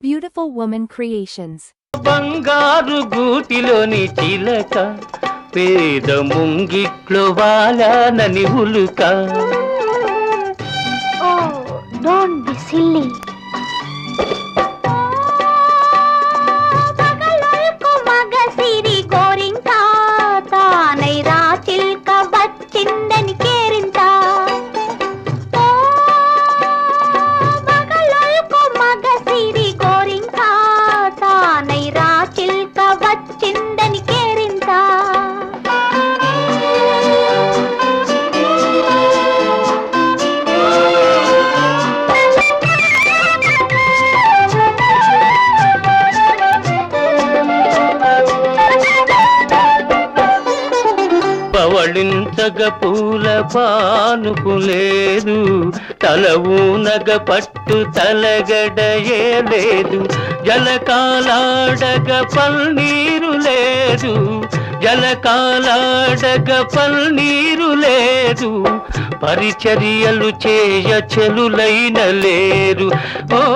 Beautiful Woman Creations. బంగారు గూటిలోని చిలక పేద ముంగిట్లో వాలానని ఉలుక Oh, don't be పవళించగ పూల పానుపు లేదు. తల ఊనగ పట్టు తలగడయే లేదు. జలకాలాడగ పల్నీరు లేదు. జలకాలాడగ పల్నీరు లేదు. పరిచర్యలు చేయ చెలులైన లేరు. ఓ